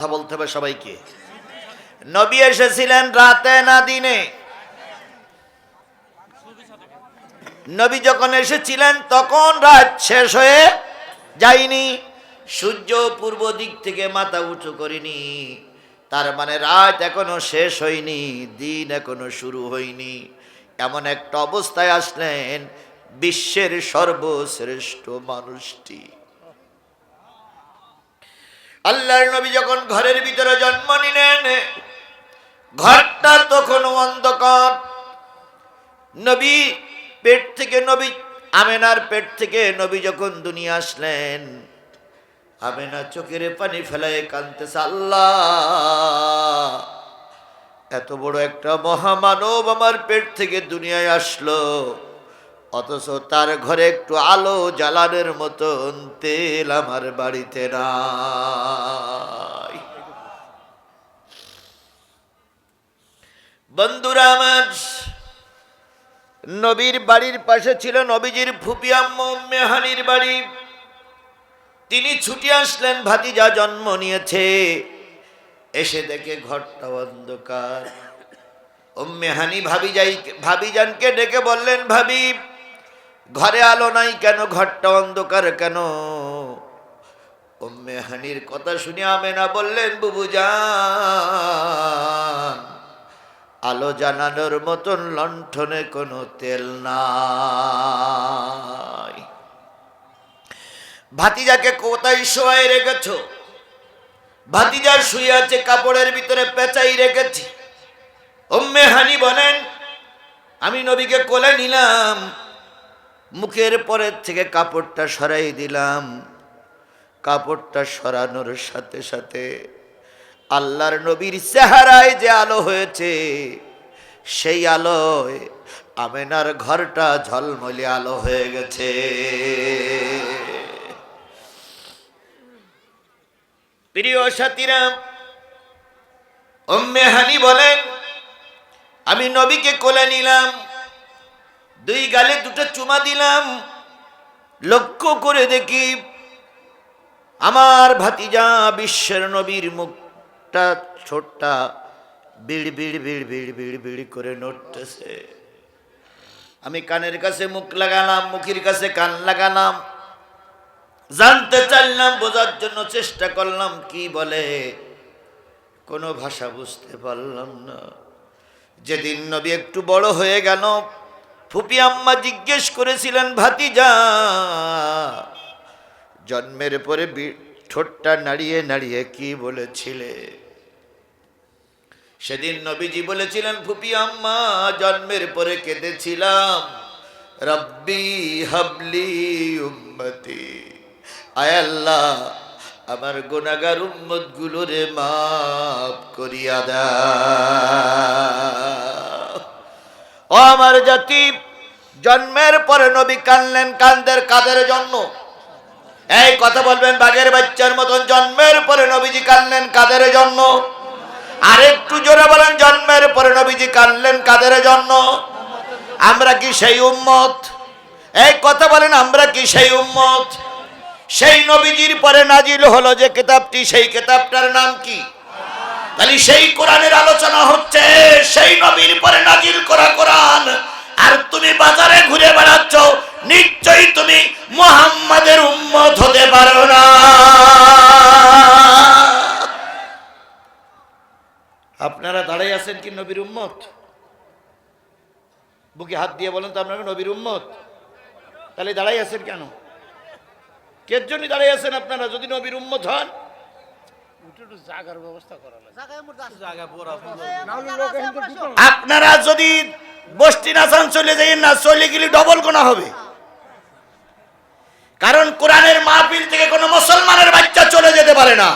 কথা বলতে হবে সবাইকে। নবী এসেছিলেন রাতে না দিনে? নবী যখন এসেছিলেন, তখন রাত শেষ হয়ে যায়নি। সূর্য পূর্ব দিক থেকে মাথা উঁচু করেনি। তার মানে রাত এখনও শেষ হয়নি, দিন এখনও শুরু হয়নি। এমন একটা অবস্থায় আসলেন বিশ্বের সর্বশ্রেষ্ঠ মানুষটি। আল্লাহর নবী যখন ঘরের ভিতরে জন্ম নিলেন, ঘরটা তখন অন্ধকার। নবী পেট থেকে নবী, আমেনার পেট থেকে নবী যখন দুনিয়া আসলেন, আমেনা চোখের পানি ফেলায় কানতেছে আল্লাহ, এত বড় একটা মহামানব আমার পেট থেকে দুনিয়ায় আসলো। অথচ তার ঘরে একটু আলো জ্বালানোর মতন তেল আমার বাড়িতে নাই। বন্ধুরা আমার, নবীর বাড়ির পাশে ছিল নবীজির ফুপি আম্মু মেহানির বাড়ি। তিনি ছুটি আসলেন, ভাতিজা জন্ম নিয়েছে। এসে দেখে ঘরটা অন্ধকার। উম্মে হানি ভাবি যাই ভাবিজানকে ডেকে বললেন, ভাবি ঘরে আলো নাই কেন? ঘরটা অন্ধকার কেন? উম্মে হানির কথা শুনে আমেনা বললেন, বুবু যান আলো জানানোর মতন লণ্ঠনে কোনো তেল নাই। ভাতিজাকে কোথায় শোয়াই রেখেছ? ভাতিজা শুয়ে আছে কাপড়ের ভিতরে পেঁচাই রেখেছি। উম্মে হানি বলেন, আমি নবীকে কোলে নিলাম মুখের পরের থেকে কাপড়টা সরাই দিলাম। কাপড়টা সরানোর সাথে সাথে আল্লাহর নবীর চেহারায় যে আলো হয়েছে, সেই আলোয় আমেনার ঘরটা ঝলমলে আলো হয়ে গেছে। প্রিয় সাথীরা, উম্মে হানি বলেন, আমি নবীকে কোলে নিলাম। দুই গালে দুটো চুমা দিলাম। লক্ষ্য করে দেখি আমার ভাতিজা বিশ্বের নবীর মুখটা ছোটটা বিড় বিড় বিড় বিড় বিড় বিড় করে নড়তেছে। আমি কানের কাছে মুখ লাগালাম, মুখের কাছে কান লাগালাম। জানতে চাইলাম, বোঝার জন্য চেষ্টা করলাম, কি বলে? কোনো ভাষা বুঝতে পারলাম না। যেদিন নবী একটু বড় হয়ে গেল ফুপি আম্মা জিজ্ঞেস করেছিলেন, ভাতিজা, জন্মের পরে ঠোঁটটা নাড়িয়ে নাড়িয়ে কি বলেছিলে? সেদিন নবীজি বলেছিলেন, ফুপি আম্মা, জন্মের পরে কেঁদেছিলাম। রব্বি হাবলি উম্মতি। আয় আল্লাহ, আমার গোনাগার উম্মত গুলোরে মাফ করিয়া দাও ও আমার জাতি, জন্মের পরে নবী কানলেন কান্দের কাদের জন্য। এই কথা বলবেন বাঘের বাচ্চার মতন, জন্মের পরে নবীজি কানলেন কাদের জন্য? আরেকটু জোরে বলেন, জন্মের পরে নবীজি কানলেন কাদের জন্য? আমরা কি সেই উম্মত? এই কথা বলেন, আমরা কি সেই উম্মত? সেই নবীজির পরে নাজিল হলো যে কিতাবটি, সেই কিতাবটার নাম কি? তাহলে সেই কোরআনের আলোচনা হচ্ছে, সেই নবীর পরে নাজিল করা কোরআন। আর তুমি বাজারে ঘুরে বেড়াচ্ছ, নিশ্চয়ই তুমি মোহাম্মদের উম্মত হতে পারো না। আপনারা দাঁড়াই আছেন কি নবীর উম্মত? বুকে হাত দিয়ে বলেন তো আপনারা নবীর উম্মত? তাহলে দাঁড়াই আছেন কেন? কের জন্য দাঁড়াই আছেন আপনারা? যদি নবীর উম্মত হন আপনারা যদি বস্তি চলে যাই না চলে গেলে ডবল গোনা হবে। কারণ কোরআনের মাহফিল থেকে কোনো মুসলমানের বাচ্চা চলে যেতে পারে না।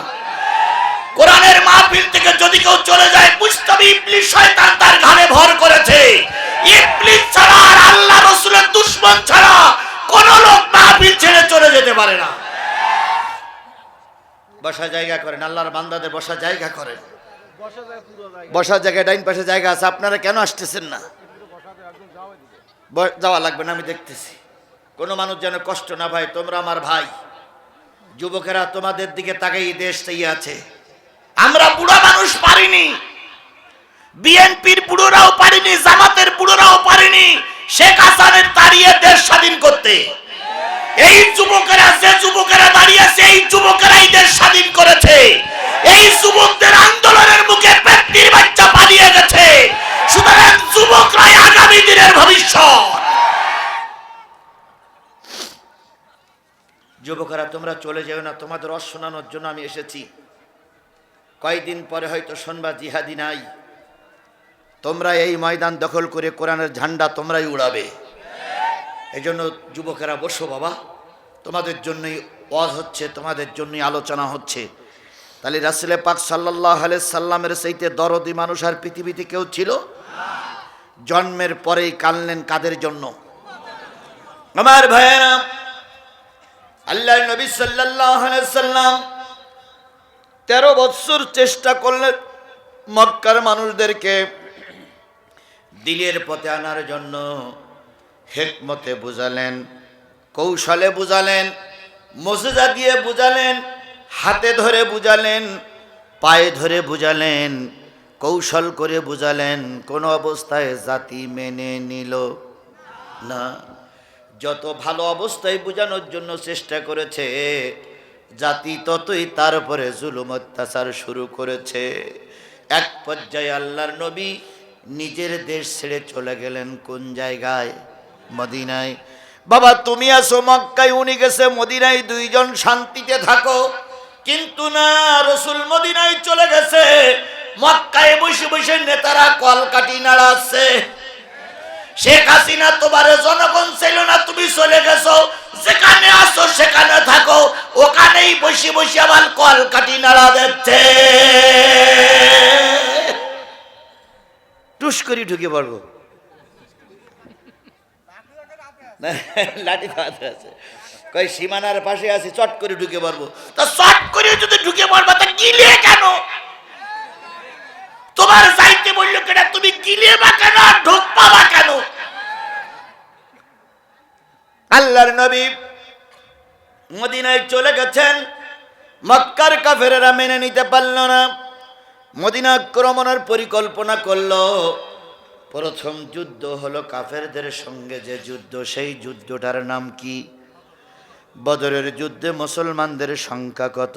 কোরআনের মাহফিল থেকে যদি কেউ চলে যায় বুঝতে হবে ইবলিস শয়তান তার ঘাড়ে ভর করেছে। ইবলিস ছাড়া আর আল্লাহ রসুলের দুশ্মন ছাড়া কোন লোক মাহফিল ছেড়ে চলে যেতে পারে না। বসা জায়গা করেন আল্লাহর বান্দাদের বসা জায়গা করেন। বসার জায়গায় ডাইন পাশে জায়গা আছে আপনারা কেন আসতেছেন না? যাওয়া লাগবে না আমি দেখতেছি। কোনো মানুষ যেন কষ্ট না ভাই তোমরা আমার ভাই। যুবকেরা তোমাদের দিকে তাকাই দেশ আছে। আমরা বুড়া মানুষ পারিনি। বিএনপির বুড়োরাও পারিনি জামাতের বুড়োরাও পারিনি শেখ হাসানের তাড়িয়ে দেশ স্বাধীন করতে। এই যুবকেরা, যে যুবকেরা দাঁড়িয়েছে এই যুবকেরাই দেশ স্বাধীন করেছে। এই যুবকদের আন্দোলনের মুখে ব্যক্তির বাচ্চা পালিয়ে গেছে। সুতরাং যুবকরাই আগামী দিনের ভবিষ্যৎ। যুবকেরা, তোমরা চলে যাও না, তোমাদের রস শোনানোর জন্য আমি এসেছি। কয়েকদিন পরে হয়তো শুনবা, জিহাদি নাই। তোমরা এই ময়দান দখল করে কোরআনের ঝান্ডা তোমরাই উড়াবে। এই জন্য যুবকেরা, বসো বাবা। তোমাদের জন্যই ওয়াজ হচ্ছে, তোমাদের জন্যই আলোচনা হচ্ছে। তাহলে রাসুলে পাক সাল্লাহ আলি সাল্লামের সেইতে দরদি মানুষ আর পৃথিবীতে কেউ ছিল? জন্মের পরেই কানলেন কাদের জন্য? আমার ভাইয়েরা আল্লাহ নবী সাল্লাহ সাল্লাম তেরো বৎসর চেষ্টা করলেন মক্কার মানুষদেরকে দিলের পথে আনার জন্য হেকমতে বুঝালেন, কৌশলে বুঝালেন মসুজা দিয়ে বুঝালেন, হাতে ধরে বুঝালেন, পায়ে ধরে বুঝালেন, কৌশল করে বুঝালেন, কোন অবস্থায় জাতি মেনে নিল না। যত ভালো অবস্থায় বোঝানোর জন্য চেষ্টা করেছে, জাতি ততই তারপরে জুলুম অত্যাচার শুরু করেছে। এক পর্যায়ে আল্লাহর নবী নিজের দেশ ছেড়ে চলে গেলেন কোন জায়গায়? মদিনায়। বাবা, তুমি আসো মক্কায়, উনি গেছে মদিনায়, দুইজন শান্তিতে থাকো। কিন্তু না, রসুল মদিনায় চলে গেছে। মক্কায় বসে বসে নেতারা কলকাটি নাড়াচ্ছে। শেখ হাসিনা তোমার জনগণ ছিল না, তুমি চলে গেছো। যেখানে আসো, সেখানে থাকো। ওখানেই বসে বসে আবার কল কাটি নাড়া দিচ্ছে। টুস করি ঢুকে পড়ব না, লাঠি তো হাতে আছে। কই, সীমানার পাশে আছি, চট করে ঢুকে পারব তা চট করে যদি ঢুকে পারব তা গিলে কেন? তোমার যাইতে বলল কেন তুমি গিলে বা কেন, আর ঢুকবা বা কেন? আল্লাহর নবী মদিনায় চলে গেছেন। মক্কার কাফেরেরা মেনে নিতে পারল না। মদিনা আক্রমণের পরিকল্পনা করল। প্রথম যুদ্ধ হলো কাফেরদের সঙ্গে যে যুদ্ধ, সেই যুদ্ধটার নাম কি? বদরের যুদ্ধে মুসলমানদের সংখ্যা কত?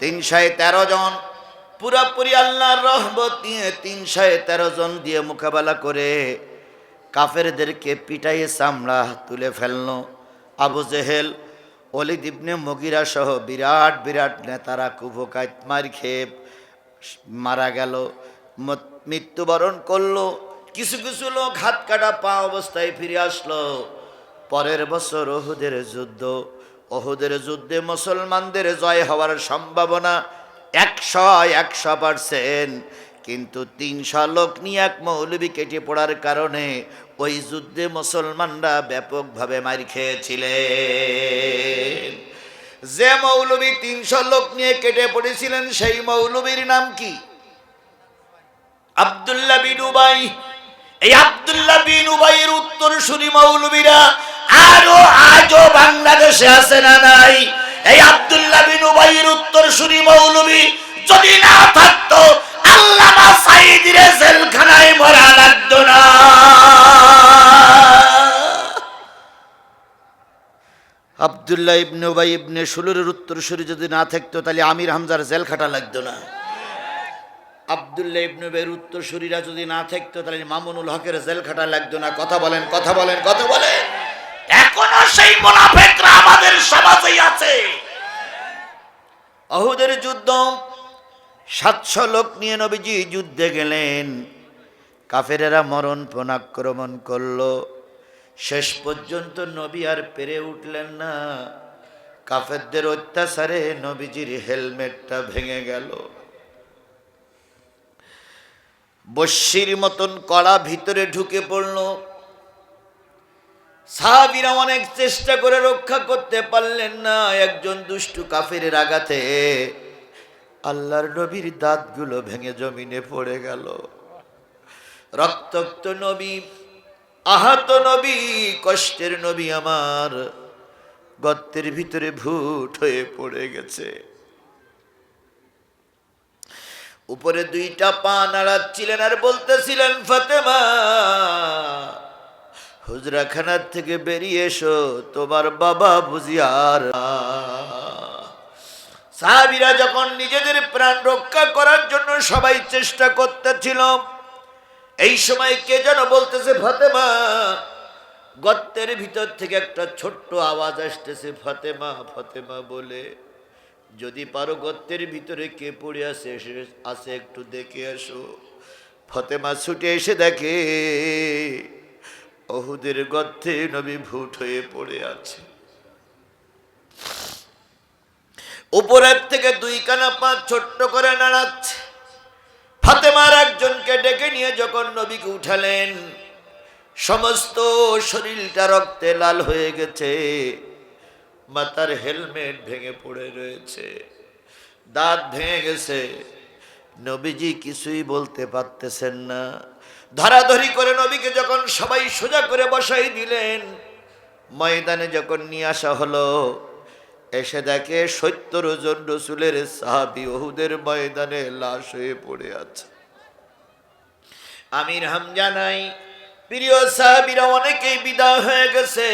তিনশায় তেরো জন। পুরাপুরি আল্লাহর রহমত নিয়ে তিনশায় তেরো জন দিয়ে মোকাবেলা করে কাফেরদেরকে পিটাইয়ে চামড়া তুলে ফেলল। আবু জেহেল অলিদ ইবনে মগিরা সহ বিরাট বিরাট নেতারা কুভকাত মার খেয়ে মারা গেল। মৃত্যুবরণ করল। কিছু কিছু লোক হাত কাটা পা অবস্থায় ফিরে আসলো। পরের বছর ওহুদের যুদ্ধ। ওহুদের যুদ্ধে মুসলমানদের জয় হওয়ার সম্ভাবনা একশো একশো পার্সেন্ট। কিন্তু তিনশো লোক নিয়ে এক মৌলবী কেটে পড়ার কারণে ওই যুদ্ধে মুসলমানরা ব্যাপকভাবে মার খেয়েছিলেন। যে মৌলবী তিনশো লোক নিয়ে কেটে পড়েছিলেন, সেই মৌলবীর নাম কি? আব্দুল্লাহ বিন উবাই। এই আব্দুল্লাহ বিন উবাইয়ের উত্তর শুনি মৌলবীরা, আরও আজও বাংলাদেশে আছে না নাই? এই আব্দুল্লাহ বিন উবাইয়ের উত্তর শুনি মৌলবী, যদি না থাকতো আল্লামা সাইদিরে জেলখানায় মরা লাগতো না। আব্দুল্লাহ ইবনে উবাই ইবনে সুলুরের উত্তরসূরি যদি না থাকতো, তাহলে আমির হামজার জেল খাটা লাগতো না। আবদুল্লাহ ইবনে উবাইয়ের উত্তরসূরিরা যদি না থাকতো, তাহলে মামুনুল হকের জেল খাটা লাগতো না। কথা বলেন কথা বলেন কথা বলেন। এখনও সেই মোনাফেকরা আমাদের সমাজেই আছে। অহুদের যুদ্ধ, সাতশো লোক নিয়ে নবীজি যুদ্ধে গেলেন। কাফেরেরা মরণ পণাক্রমণ করল। শেষ পর্যন্ত নবী আর পেরে উঠলেন না। কাফেরদের অত্যাচারে নবীজির হেলমেটটা ভেঙে গেল। বস্যির মতন কড়া ভিতরে ঢুকে পড়ল। সাহাবিরা অনেক চেষ্টা করে রক্ষা করতে পারলেন না, একজন দুষ্টু কাফের আঘাতে। আল্লাহর নবীর দাঁতগুলো ভেঙে জমিনে পড়ে গেল। রক্তাক্ত নবী, আহত নবী, কষ্টের নবী আমার। গর্তের ভিতরে ভূত হয়ে পড়ে গেছে। উপরে দুইটা পা নাড়াচ্ছিলেন আর বলতেছিলেন, ফাতেমা, হুজরাখানার থেকে বেরিয়ে এসো, তোমার বাবা বুঝিয়ার সাহাবিরা যখন নিজেদের প্রাণ রক্ষা করার জন্য সবাই চেষ্টা করতেছিল, এই সময় কে যেন বলতেছে, ফাতেমা, গর্তের ভিতর থেকে একটা ছোট্ট আওয়াজ আসতেছে, ফাতেমা ফাতেমা বলে যদি পারো গর্তের ভিতরে কে পড়ে আছে আসে একটু দেখে আসো ফতেমা ছুটে এসে দেখে, অহুদের গর্তে নবী ভুট হয়ে পড়ে আছে। উপরের থেকে দুই কানা পা ছোট্ট করে নাড়াচ্ছে। ফাতেমার একজনকে ডেকে নিয়ে যখন নবীকে উঠালেন, সমস্ত শরীরটা রক্তে লাল হয়ে গেছে। মাথার হেলমেট ভেঙে পড়ে রয়েছে। দাঁত ভেঙে গেছে। নবীজি কিছুই বলতে পারতেছেন না। ধরাধরি করে নবীকে যখন সবাই সোজা করে বসাই দিলেন, ময়দানে যখন নিয়ে আসা হলো, এসে দেখে সত্তর জন রসুলের সাহাবি ওহুদের ময়দানে লাশ হয়ে পড়ে আছে। আমির হামজানাই প্রিয় সাহাবিরা অনেকেই বিদায় হয়ে গেছে।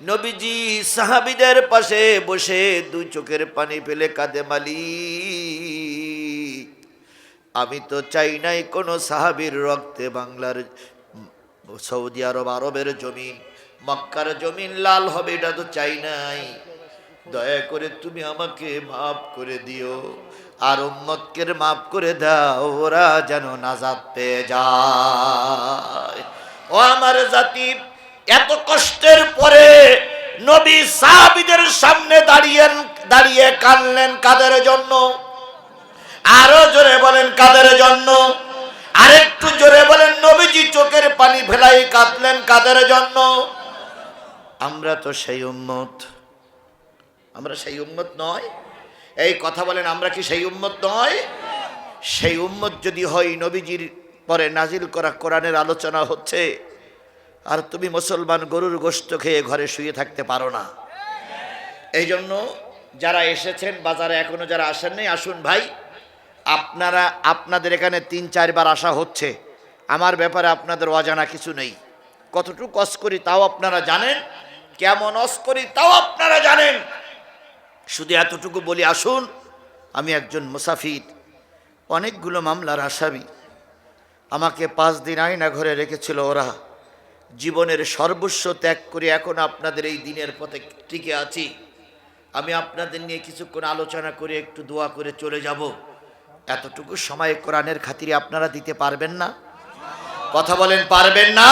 নবীজি সাহাবিদের পাশে বসে দুই চোখের পানি ফেলে কাঁদে মালি আমি তো চাই নাই কোনো সাহাবির রক্তে বাংলার সৌদি আরব আরবের জমিন, মক্কার জমিন লাল হবে এটা তো চাই নাই। দয়া করে তুমি আমাকে মাফ করে দিও, আর উম্মতকে মাফ করে দাও, ওরা যেন নাজাদ পেয়ে যায়। ও আমার জাতি এত কষ্টের পরে নবী সাহাবিদের সামনে দাঁড়িয়ে দাঁড়িয়ে কানলেন কাদের জন্য? আরও জোরে বলেন কাদের জন্য? আরেকটু জোরে বলেন নবীজি চোখের পানি ফেলাই কাঁদলেন কাদের জন্য? আমরা তো সেই উম্মত। আমরা সেই উম্মত নয়। এই কথা বলেন, আমরা কি সেই উম্মত নয়? সেই উম্মত যদি হয় নবীজির পরে নাজিল করা কোরআনের আলোচনা হচ্ছে। আর তুমি মুসলমান গরুর গোস্ত খেয়ে ঘরে শুয়ে থাকতে পারো না। এই জন্য যারা এসেছেন, বাজারে এখনও যারা আসেন আসেননি আসুন ভাই, আপনারা, আপনাদের এখানে তিন, চারবার আসা হচ্ছে। আমার ব্যাপারে আপনাদের অজানা কিছু নেই। কতটুকু কস করি তাও আপনারা জানেন, কেমন অস করি তাও আপনারা জানেন। শুধু এতটুকু বলি, আসুন, আমি একজন মুসাফির, অনেকগুলো মামলার আসামি। আমাকে পাঁচ দিন আয়না ঘরে রেখেছিল ওরা। জীবনের সর্বস্ব ত্যাগ করে এখন আপনাদের এই দিনের পথে টিকে আছি। আমি আপনাদের নিয়ে কিছুক্ষণ আলোচনা করে, একটু দোয়া করে চলে যাব। এতটুকু সময় কোরআনের খাতিরে আপনারা দিতে পারবেন না? কথা বলেন, পারবেন না?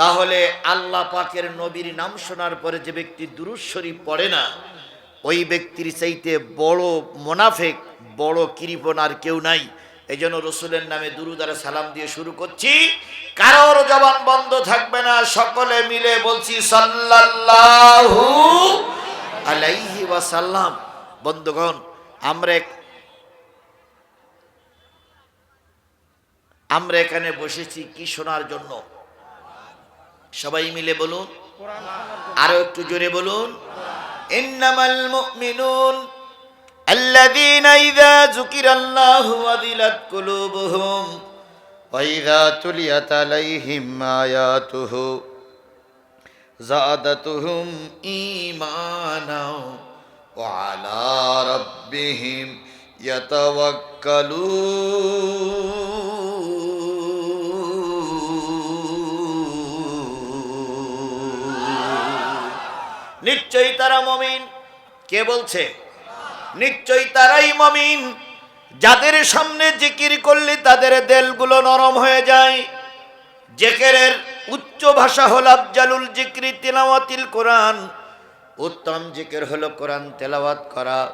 তাহলে আল্লাহ পাকের নবীর নাম শোনার পরে যে ব্যক্তি দুরুদ শরীফ পড়ে না, ওই ব্যক্তির চাইতে বড় মোনাফেক, বড় কৃপণ আর কেউ নাই। এই জন্য রসুলের নামে দুরুদারে সালাম দিয়ে শুরু করছি। কারোর জবান বন্ধ থাকবে না, সকলে মিলে বলছি সাল্লাল্লাহু বন্ধুগণ, আমরা আমরা এখানে বসেছি কি শোনার জন্য? সবাই মিলে বলুন। আরও একটু জোরে বলুন। الذين إذا ذكر الله وذلت قلوبهم وإذا تليت عليهم آياته زادتهم إيمانا وعلى ربهم يتوكلون নিশ্চয়ই তারা মমিন কে বলছে নিশ্চয়ই তারাই মমিন। যাদের সামনে জিকির করলে তাদের দেলগুলো নরম হয়ে যায়। জেকেরের উচ্চ ভাষা হল আফজালুল জিক্রি তেলাওয়াতিল কোরআন। উত্তম জিকের হলো কোরআন তেলাওয়াত করা।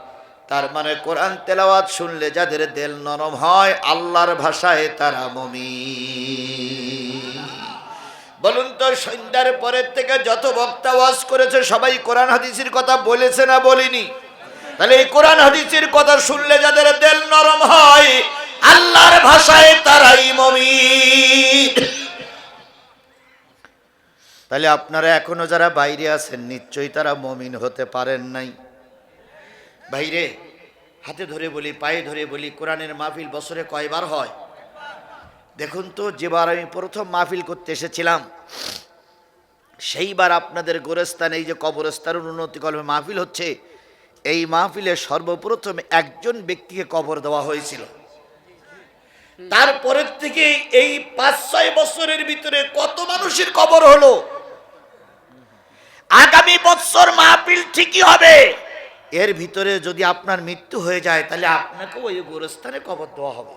তার মানে কোরআন তেলাওয়াত শুনলে যাদের দেল নরম হয়, আল্লাহর ভাষায় তারা মমিন। বলুন তো, সন্ধ্যার পরের থেকে যত বক্তা ওয়াজ করেছে, সবাই কোরআন হাদিসের কথা বলেছে না বলিনি? তাহলে এই কোরআন হাদিসের কথা শুনলে যাদের দেল নরম হয়, আল্লাহর ভাষায় তারাই মমিন। তাহলে আপনারা এখনও যারা বাইরে আছেন, নিশ্চয়ই তারা মমিন হতে পারেন নাই। বাইরে হাতে ধরে বলি, পায়ে ধরে বলি, কোরআনের মাহফিল বছরে কয়বার হয়? দেখুন তো, যেবার আমি প্রথম মাহফিল করতে এসেছিলাম, সেইবার আপনাদের গোরস্থানে এই যে কবরস্থানের উন্নতি কলমে মাহফিল হচ্ছে এই মাহফিলে সর্বপ্রথম একজন ব্যক্তিকে কবর দেওয়া হয়েছিল। তারপরের থেকে এই পাঁচ, ছয় বছরের ভিতরে কত মানুষের কবর হলো? আগামী বছর মাহফিল ঠিকই হবে। এর ভিতরে যদি আপনার মৃত্যু হয়ে যায়, তাহলে আপনাকেও ওই গোরস্থানে কবর দেওয়া হবে।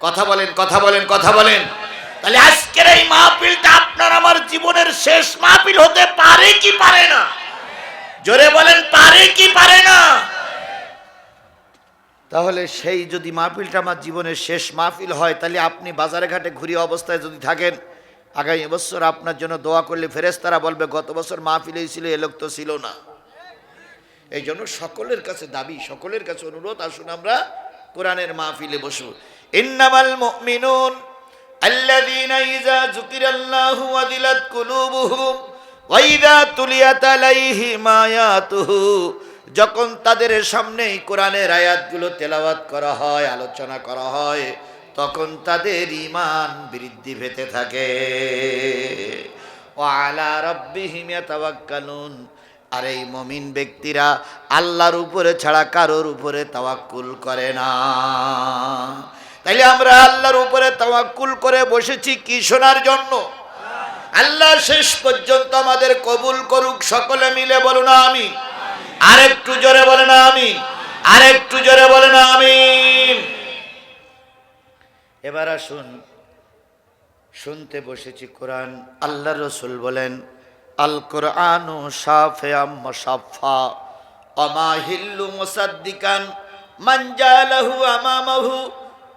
কথা বলেন কথা বলেন কথা বলেন। তাহলে আজকের এই মাহফিলটা আপনার আমার জীবনের শেষ মাহফিল হতে পারে কি পারে না? জোরে বলেন, পারে কি পারে না? তাহলে সেই যদি মাহফিলটা আমার জীবনের শেষ মাহফিল হয়, তাহলে আপনি বাজারে ঘাটে ঘুরি অবস্থায় যদি থাকেন, আগামী বছর আপনার জন্য দোয়া করলে ফেরেস্তারা বলবে, গত বছর মাহফিলেই ছিল, এ লোক তো ছিল না। এই জন্য সকলের কাছে দাবি, সকলের কাছে অনুরোধ, আসুন আমরা কোরআনের মাহফিলে বসু ইন্নামাল মুমিনুন আল্লাযীনা ইযা যুকিরাল্লাহু কুলুবুহুম যখন তাদের সামনে কোরআনের আয়াতগুলো তেলাওয়াত করা হয়, আলোচনা করা হয়, তখন তাদের ঈমান বৃদ্ধি পেতে থাকে। ইয়াতাওয়াক্কালুন। আর এই মমিন ব্যক্তিরা আল্লাহর উপরে ছাড়া কারোর উপরে তাওয়াক্কুল করে না। তাইলে আমরা আল্লাহর উপরে তাওয়াক্কুল করে বসেছি কি শোনার জন্য? আল্লাহ শেষ পর্যন্ত আমাদের কবুল করুক, সকলে মিলে বলো না আমি আরেকটু জোরে বলে না আমি আরেকটু জোরে বলে না আমি এবার আসুন, শুনতে বসেছি কোরআন। আল্লাহ রসুল বলেন আল কোরআনু সাফে মুসাদ্দিকান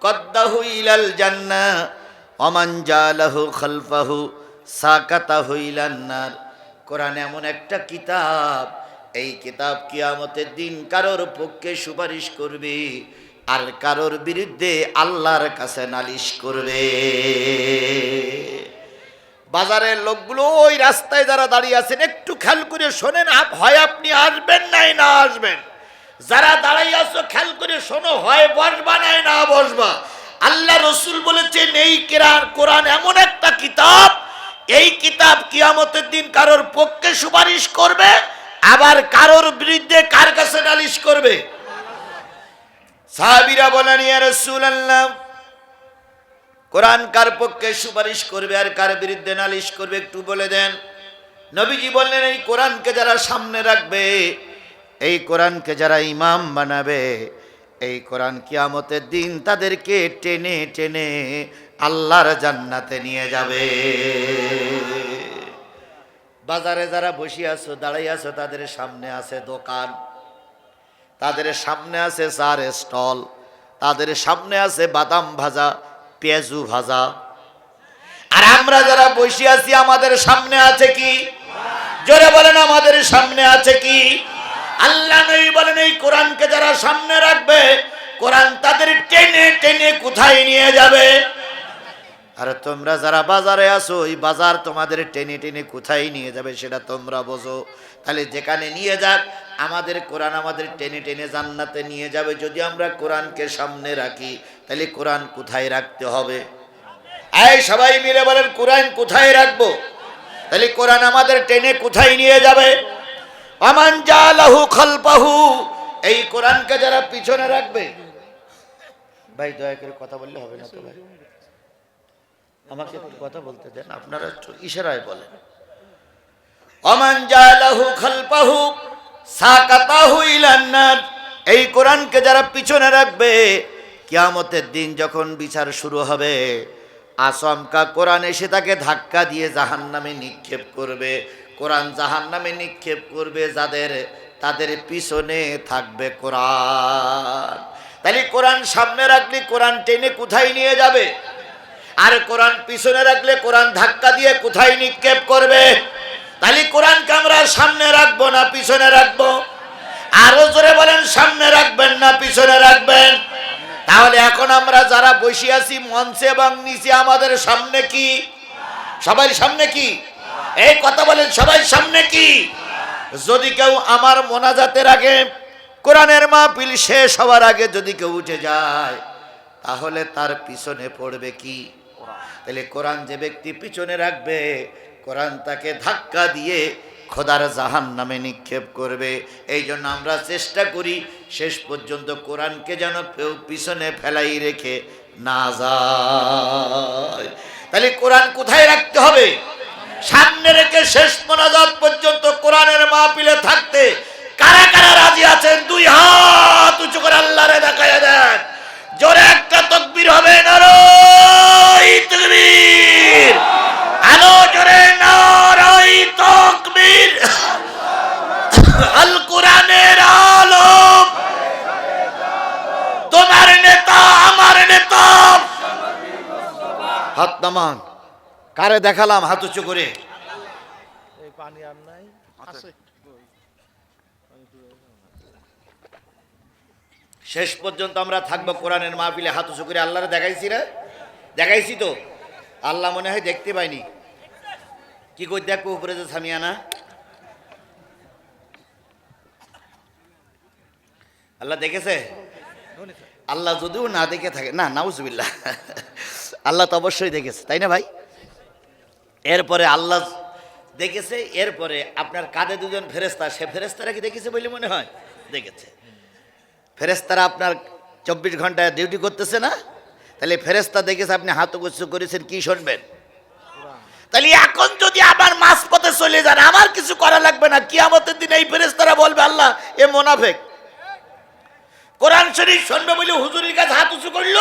কদ্দাহু সাকাতাহু ইলান্নার কোরআন এমন একটা কিতাব, এই কিতাব কিয়ামতের দিন কারোর পক্ষে সুপারিশ করবে আর কারোর বিরুদ্ধে আল্লাহর কাছে নালিশ করবে। বাজারের লোকগুলো ওই রাস্তায় যারা দাঁড়িয়ে আছেন, একটু খেয়াল করে শোনেন হয় আপনি আসবেন নাই না আসবেন। যারা দাঁড়াই আছো, খেয়াল করে শোনো, হয় বসবা নাই না বসবা। আল্লাহ রসুল বলেছেন, এই কেরান কোরআন এমন একটা কিতাব এই কিতাব কিয়ামতের দিন কারোর পক্ষে সুপারিশ করবে, আবার কারোর বিরুদ্ধে কার কাছে নালিশ করবে? সাহাবিরা বলেন, ইয়া রাসূলুল্লাহ, কোরআন কার পক্ষে সুপারিশ করবে আর কার বিরুদ্ধে নালিশ করবে একটু বলে দেন। নবীজি বললেন, এই কোরআনকে যারা সামনে রাখবে, এই কোরআনকে যারা ইমাম বানাবে এই কোরআন কিয়ামতের দিন তাদেরকে টেনে টেনে আল্লাহর জান্নাতে নিয়ে যাবে। বাজারে যারা বসে আছো দাঁড়াই আছো, তাদের সামনে আছে দোকান, তাদের সামনে আছে চার স্টল, তাদের সামনে আছে বাদাম ভাজা, পেঁয়াজু ভাজা। আর আমরা যারা বসে আছি, আমাদের সামনে আছে কি? জোরে বলেন, আমাদের সামনে আছে কি? আল্লাহ নবী বলেন, এই কোরআনকে যারা সামনে রাখবে, কোরআন তাদের টেনে টেনে কোথায় নিয়ে যাবে? আর তোমরা যারা বাজারে আসো ওই বাজার তোমাদের টেনে টেনে কোথায় নিয়ে যাবে সেটা তোমরা বোঝো। তাহলে যেখানে নিয়ে যাক, আমাদের কোরআন আমাদের টেনে টেনে জান্নাতে নিয়ে যাবে। যদি আমরা কোরআনকে সামনে রাখি, তাহলে কোরআন কোথায় রাখতে হবে? এই সবাই মিলে বলেন, কোরআন কোথায় রাখব? তাহলে কোরআন আমাদের টেনে কোথায় নিয়ে যাবে? আমান জালাহু খলপাহু এই কোরআনকে যারা পিছনে রাখবে, ভাই দয়া করে কথা বললে হবে না তো ভাই। আমাকে একটু কথা বলতে দেন, আপনারা ইশারায় বলেন। অমান জালাহু খালপাহু সাকাতাহু ইলান্নার এই কোরআনকে যারা পিছনে রাখবে, কিয়ামতের দিন যখন বিচার শুরু হবে আসমকা কোরআন এসে তাকে ধাক্কা দিয়ে জাহান্নামে নিক্ষেপ করবে। কোরআন জাহান্নামে নিক্ষেপ করবে যাদের, তাদের পিছনে থাকবে কোরআন। তাহলে কোরআন সামনে রাখলে কোরআন টেনে কোথায় নিয়ে যাবে? আর কোরআন পিছনে রাখলে কোরআন ধাক্কা দিয়ে কোথায় নিক্ষেপ করবে? তাহলে কোরআনকে আমরা সামনে রাখব না, পিছনে রাখব। আরও জোরে বলেন, সামনে রাখবেন না, পিছনে রাখবেন? তাহলে এখন আমরা যারা বসে আছি, মঞ্চে এবং নিচে, আমাদের সামনে কি? সবার সামনে কি? এই কথা বলেন সবাই সামনে কি? যদি কেউ আমার মোনাজাতের আগে কোরআনের মাহফিল শেষ হওয়ার আগে যদি কেউ উঠে যায়, তাহলে তার পিছনে পড়বে কি? তাহলে কোরআন যে ব্যক্তি পিছনে রাখবে, কোরআন তাকে ধাক্কা দিয়ে খোদার জাহান নামে নিক্ষেপ করবে। এই জন্য আমরা চেষ্টা করি শেষ পর্যন্ত কোরআনকে যেন কেউ পিছনে ফেলাই রেখে না যায়। তাহলে কোরআন কোথায় রাখতে হবে? সামনে রেখে শেষ মোনাজাত পর্যন্ত কোরআনের মাহফিলে থাকতে কারা কারা রাজি আছেন? দুই হাত উঁচু করে আল্লাহরে দেখায় দেন। জোরে একটা তকবির হবে আলো আল তোমার নেতা, আমার নেতা। হাত নামান। কারে দেখালাম হাত উঁচু করে? পানি আর নাই। শেষ পর্যন্ত আমরা থাকব কোরআনের মাহফিলে। হাত উঁচু করে আল্লাহরে দেখাইছি রে? দেখাইছি তো? আল্লাহ মনে হয় দেখতে পাইনি। কি কই দেখব উপরে যে সামিয়ানা? আল্লাহ দেখেছে? আল্লাহ যদিও না দেখে থাকে না নাউজুবিল্লাহ। আল্লাহ তো অবশ্যই দেখেছে তাই না ভাই? এরপরে আল্লাহ দেখেছে, এরপরে আপনার কাঁধে দুজন ফেরেস্তা সে ফেরেস্তারা কি দেখেছে বলে মনে হয়? দেখেছে। ফেরেস্তারা আপনার চব্বিশ ঘন্টায় ডিউটি করতেছে না? তাহলে ফেরেস্তা দেখেছে আপনি হাত উঁচু করেছেন, কি শুনবেন? তাহলে এখন যদি আবার মাছ পথে চলে যান, আমার কিছু করা লাগবে না। কিয়ামতের দিন এই ফেরেস্তারা বলবে, আল্লাহ, এ মোনাফেক। কোরআন শরীফ শুনবে বলে হুজুরের কাছে হাত উঁচু করল,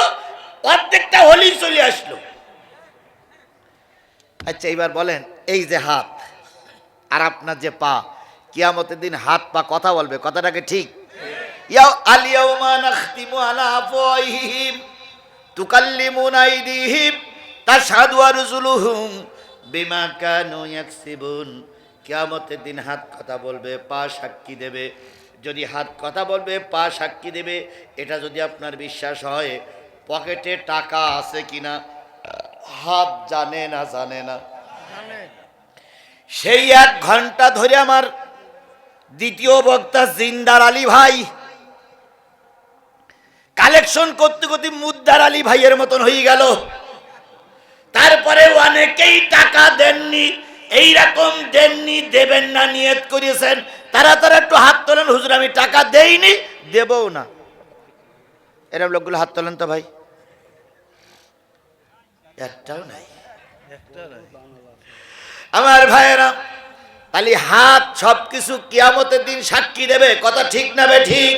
অর্ধেকটা হলেই চলে আসলো। আচ্ছা এইবার বলেন, এই যে হাত আর আপনার যে পা, কিয়ামতের দিন হাত পা কথা বলবে কথাটাকে ঠিক? ইয়াও আলিয়াউমা নাখতিমু আলা আফওয়াহিহিম, তুকাল্লিমুনা আইদিহিম, তাশহাদু আরজুলুহুম বিমা কানু ইয়াকসিবুন। কিয়ামতের দিন হাত কথা বলবে, পা সাক্ষী দেবে। যদি হাত কথা বলবে, পা সাক্ষী দেবে, এটা যদি আপনার বিশ্বাস হয়, পকেটে টাকা আছে কিনা হাত জানে না জানে না। সেই এক ঘণ্টা ধরে আমার দ্বিতীয় বক্তা জিন্দার আলী ভাই কালেকশন করতে করতে মুদ্দার আলী ভাইয়ের মতন হয়ে গেল। তারপরে অনেকেই টাকা দেননি এই রকম দেননি দেবেন না নিয়ত করেছেন তারা তারা একটু হাত তোলেন হুজুর আমি টাকা দেইনি দেবও না। এরকম লোকগুলো হাত তোলেন তো ভাই। একটাও নাই। আমার ভাইয়েরা, তাহলে হাত সবকিছু কিয়ামতের দিন সাক্ষী দেবে, কথা ঠিক না বে ঠিক?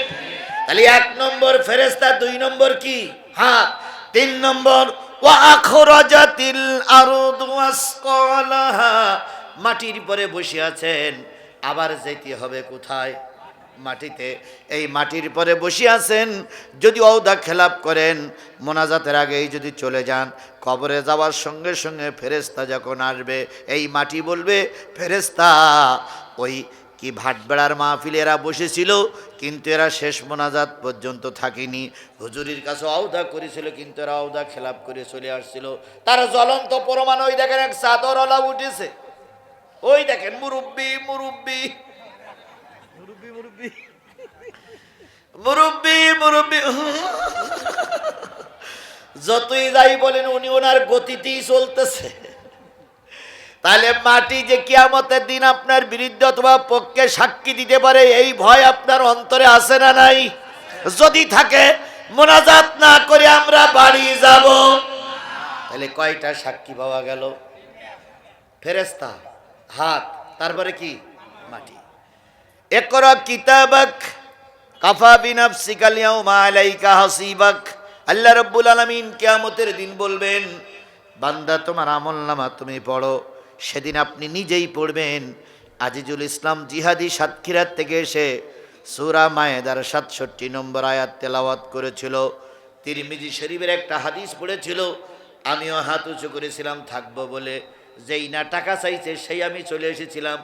তাহলে এক নম্বর ফেরেস্তা দুই নম্বর কি? হাত। তিন নম্বর, ওয়া আখরাজাতিল আরদু আসকালাহা। মাটির পরে বসে আছেন, আবার যেতে হবে কোথায়? মাটিতে। এই মাটির পরে বসে আছেন, যদি ঔদা খেলাপ করেন, মোনাজাতের আগেই যদি চলে যান কবরে যাওয়ার সঙ্গে সঙ্গে ফেরেস্তা যখন আসবে, এই মাটি বলবে ফেরেস্তা ওই কি ভাটবেড়ার মাহফিলে এরা বসেছিল, কিন্তু এরা শেষ মোনাজাত পর্যন্ত থাকেনি। হুজুরির কাছে আওদা করেছিল, কিন্তু এরা আওদা খেলাপ করে চলে আসছিল। তার জ্বলন্ত প্রমাণ, ওই দেখেন এক চাদর চাদরওয়ালা উঠেছে। ওই দেখেন, মুরব্বি মুরব্বি। মুরব্বি মুরব্বি। মুরব্বি মুরব্বি। যতই যাই বলেন, উনি ওনার গতিতেই চলতেছে। তাহলে মাটি যে কিয়ামতের দিন আপনার বিরুদ্ধে অথবা পক্ষে সাক্ষী দিতে পারে, এই ভয় আপনার অন্তরে আছে না নাই? যদি থাকে, মোনাজাত না করে আমরা বাড়ি যাব। তাহলে কয়টা সাক্ষী পাওয়া গেল? ফেরেস্তা হাত, তারপরে কি? মাটি। একরা কিতাবাক, কাফা বিনাফসিকা লিয়াউমা আলাইকা হাসিবাক। আল্লাহ রব্বুল আলামিন কিয়ামতের দিন বলবেন, বান্দা, তোমার আমলনামা তুমি পড়ো, সেদিন আপনি নিজেই পড়বেন। আজিজুল ইসলাম জিহাদি সাতক্ষীরাত থেকে এসে সূরা মায়েদার সাতষট্টি নম্বর আয়াত তেলাওয়াত করেছিল। তিরমিজি শরীফের একটা হাদিস পড়েছিল, আমিও হাত উঁচু করেছিলাম, থাকব বলে। যেই না টাকা চাইছে, সেই আমি চলে এসেছিলাম।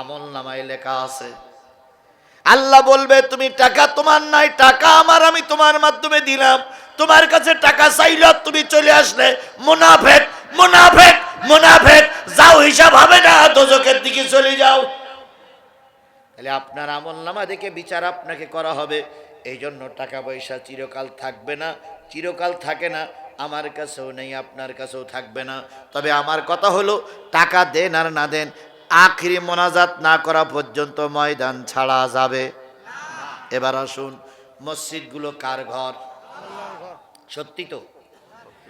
আমল নামায় লেখা আছে। আল্লাহ বলবে, তুমি টাকা তোমার নাই, টাকা আমার, আমি তোমার মাধ্যমে দিলাম। তোমার কাছে টাকা চাইল, তুমি চলে আসলে। মুনাফেক মুনাফেক মুনাফেক, যাও, হিসাব হবে না দোজকের দিকে চলে যাও। তাহলে আপনার আমল নামা দেখে বিচার আপনাকে করা হবে। এই জন্য টাকা পয়সা চিরকাল থাকবে না, চিরকাল থাকে না, আমার কাছেও নেই, আপনার কাছেও থাকবে না। তবে আমার কথা হলো, টাকা দেন আর না দেন আখরি মোনাজাত না করা পর্যন্ত ময়দান ছাড়া যাবে। এবার আসুন, মসজিদগুলো কার ঘর? সত্যি তো?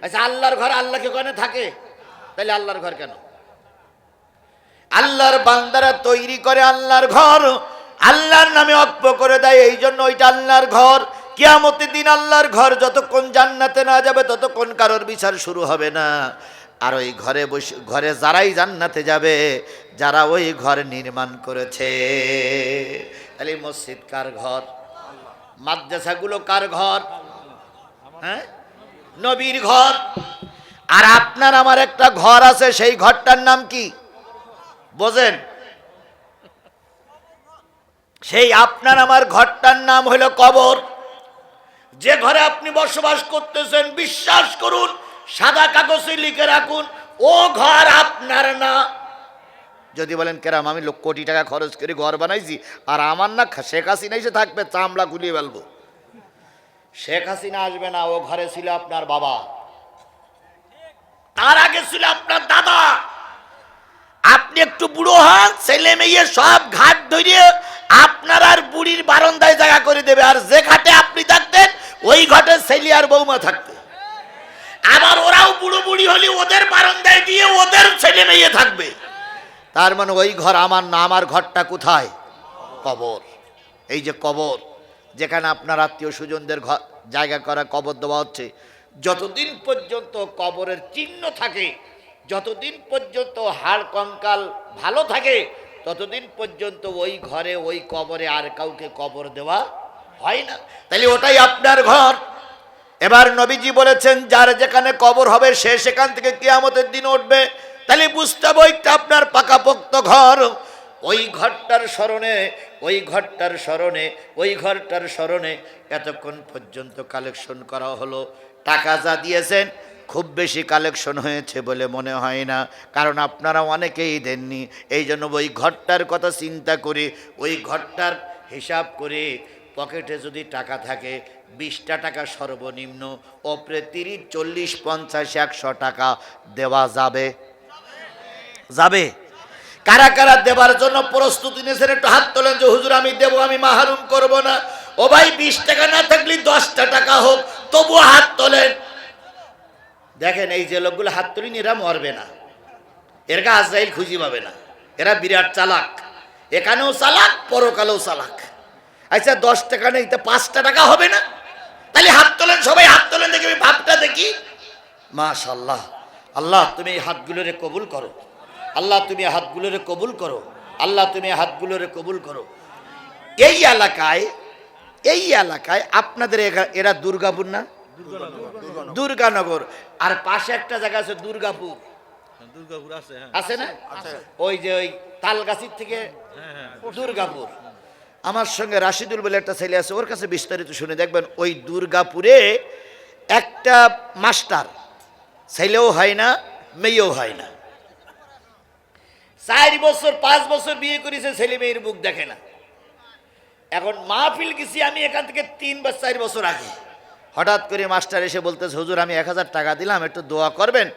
আচ্ছা আল্লাহর ঘর আল্লাহকে ওখানে থাকে? তাহলে আল্লাহর ঘর কেন? আল্লাহর বান্দারা তৈরি করে আল্লাহর ঘর, আল্লাহর নামে অক্ষ করে দেয় এই জন্য ওইটা আল্লাহর ঘর। কিয়ামতের দিন আল্লাহর ঘর যতক্ষণ জান্নাতে না যাবে, ততক্ষণ কারোর বিচার শুরু হবে না। আর ওই ঘরে বসে, ঘরে যারাই জান্নাতে যাবে, যারা ওই ঘর নির্মাণ করেছে। তাহলে মসজিদ কার ঘর? মাদ্রাসাগুলো কার ঘর? হ্যাঁ? নবীর ঘর। আর আপনার আমার একটা ঘর আছে, সেই ঘরটার নাম কি? বোঝেন? সেই আপনার আমার ঘরটার নাম হলো কবর। যে ঘরে আপনি বসবাস করতেছেন, বিশ্বাস করুন সাদা কাগজে লিখে রাখুন ও ঘর আপনার না। যদি বলেন কেরাম আমি লোক কোটি টাকা খরচ করে ঘর বানাইছি আর আমার না শেখ হাসিনা এসে থাকবে চামড়া গুলিয়ে ফেলব। শেখ হাসিনা আসবে না ও ঘরে ছিল আপনার বাবা। তার আগে ছিল আপনার দাদা। আপনি একটু বুড়ো হন ছেলে মেয়ে সব ঘাট ধরিয়ে আপনার আর বুড়ির বারান্দায় জায়গা করে দেবে। আর যে ঘাটে আপনি থাকতেন ওই ঘাটে ছেলে আর বৌমা থাকতে। আবার ওরাও বুড়ো বুড়ি হলে ওদের বারান্দায় গিয়ে ওদের ছেলে মেয়ে থাকবে। তার মানে ওই ঘর আমার না, আমার ঘরটা কোথায়? কবর। এই যে কবর, যেখানে আপনার আত্মীয় স্বজনদের ঘর জায়গা করা কবর দেওয়া হচ্ছে, যতদিন পর্যন্ত কবরের চিহ্ন থাকে, যতদিন পর্যন্ত হাড় কঙ্কাল ভালো থাকে, ততদিন পর্যন্ত ওই ঘরে, ওই কবরে আর কাউকে কবর দেওয়া হয় না। তাহলে ওটাই আপনার ঘর। এবার নবীজি বলেছেন, যার যেখানে কবর হবে, সে সেখান থেকে কিয়ামতের দিন উঠবে। তাহলে বুঝতে হবে ওইটা আপনার পাকাপোক্ত ঘর। ওই ঘরটার স্মরণে, ওই ঘরটার স্মরণে, ওই ঘরটার স্মরণে এতক্ষণ পর্যন্ত কালেকশন করা হলো। টাকা যা দিয়েছেন, খুব বেশি কালেকশন হয়েছে বলে মনে হয় না। কারণ আপনারা অনেকেই দেননি। এই জন্য ওই ঘরটার কথা চিন্তা করে, ওই ঘরটার হিসাব করে পকেটে যদি টাকা থাকে, বিশটা টাকা সর্বনিম্ন, ওপরে তিরিশ, চল্লিশ, পঞ্চাশ, একশো টাকা দেওয়া যাবে। যাবে? কারা কারা দেবার জন্য প্রস্তুতি নিয়েছেন, একটু হাত তোলেন যে, হুজুর, আমি দেবো, আমি মাহরুম করব না। ও ভাই, বিশ টাকা না থাকলে দশটা টাকা হোক, তবুও হাত তোলেন। দেখেন, এই যে লোকগুলো হাত তুলিনি, এরা মরবে না। এর আজরাইল খুঁজি পাবে না। এরা বিরাট চালাক। এখানেও চালাক, পরকালেও চালাক। আচ্ছা দশ টাকা নেই তা পাঁচটা টাকা হবে না? তাহলে হাত তোলেন সবাই হাত তোলেন দেখি আমি ভাবটা দেখি। মাশাল্লাহ আল্লাহ তুমি এই হাতগুলোরে কবুল করো। আল্লাহ তুমি হাতগুলোরে কবুল করো। আল্লাহ তুমি হাতগুলোরে কবুল করো। এই এলাকায় এই এলাকায় আপনাদের এরা দুর্গাপুর না? দুর্গানগর। আর পাশে একটা জায়গা আছে দুর্গাপুর। দুর্গাপুর আছে হ্যাঁ। আছে না? ওই যে ওই তালগাছির থেকে হ্যাঁ হ্যাঁ। দুর্গাপুর। আমার সঙ্গে রাশিদুল বলে একটা ছেলে আছে, ওর কাছে বিস্তারিত শুনে দেখবেন ওই দুর্গাপুরে একটা মাস্টার, ছেলেও হয় না, মেয়েও হয় না। চার বছর, পাঁচ বছর বিয়ে করেছে, ছেলে মেয়ের মুখ দেখে না। এখন মাহফিল গেছি আমি এখান থেকে তিন বা চার বছর আগে। হঠাৎ করে মাস্টার এসে বলতেছে, হুজুর, আমি এক হাজার টাকা দিলাম, একটু দোয়া করবেন?